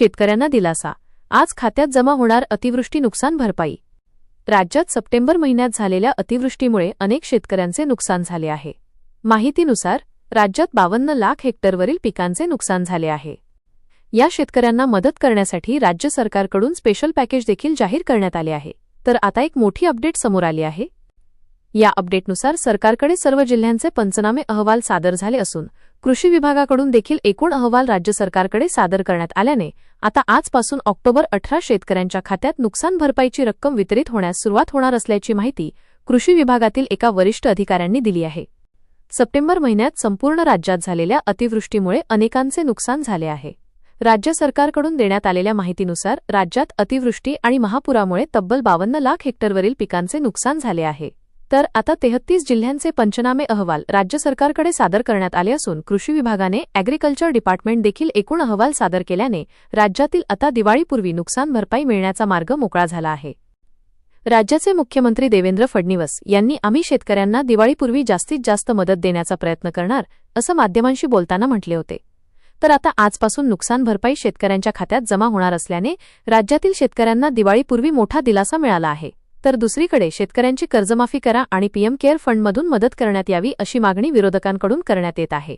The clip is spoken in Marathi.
शेतकऱ्यांना दिलासा. आज खात्यात जमा होणार अतिवृष्टी नुकसान भरपाई. राज्यात सप्टेंबर महिन्यात झालेल्या अतिवृष्टीमुळे अनेक शेतकऱ्यांचे नुकसान झाले आहे. माहितीनुसार राज्यात बावन्न लाख हेक्टरवरील पिकांचे नुकसान झाले आहे. या शेतकऱ्यांना मदत करण्यासाठी राज्य सरकारकडून स्पेशल पॅकेज देखील जाहीर करण्यात आले आहे. तर आता एक मोठी अपडेट समोर आली आहे. या अपडेटनुसार सरकारकडे सर्व जिल्ह्यांचे पंचनामे अहवाल सादर झाले असून कृषी विभागाकडून देखील एकूण अहवाल राज्य सरकारकडे सादर करण्यात आल्याने आता आजपासून ऑक्टोबर अठरा शेतकऱ्यांच्या खात्यात नुकसान भरपाईची रक्कम वितरित होण्यास सुरुवात होणार असल्याची माहिती कृषी विभागातील एका वरिष्ठ अधिकाऱ्यांनी दिली आहे. सप्टेंबर महिन्यात संपूर्ण राज्यात झालेल्या अतिवृष्टीमुळे अनेकांचे नुकसान झाले आहे. राज्य सरकारकडून देण्यात आलेल्या माहितीनुसार राज्यात अतिवृष्टी आणि महापुरामुळे तब्बल बावन्न लाख हेक्टरवरील पिकांचे नुकसान झाले आहे. तर आता तेहत्तीस जिल्ह्यांचे पंचनामे अहवाल राज्य सरकारकडे सादर करण्यात आले असून कृषी विभागाने अॅग्रिकल्चर डिपार्टमेंट देखील एकूण अहवाल सादर केल्याने राज्यातील आता दिवाळीपूर्वी नुकसान भरपाई मिळण्याचा मार्ग मोकळा झाला आहे. राज्याचे मुख्यमंत्री देवेंद्र फडणवीस यांनी आम्ही शेतकऱ्यांना दिवाळीपूर्वी जास्तीत जास्त मदत देण्याचा प्रयत्न करणार असं माध्यमांशी बोलताना म्हटले होते. तर आता आजपासून नुकसान भरपाई शेतकऱ्यांच्या खात्यात जमा होणार असल्याने राज्यातील शेतकऱ्यांना दिवाळीपूर्वी मोठा दिलासा मिळाला आहे. तर दुसरीकडे शेतकऱ्यांची कर्जमाफी करा आणि पीएम केअर फंडमधून मदत करण्यात यावी अशी मागणी विरोधकांकडून करण्यात येत आहे.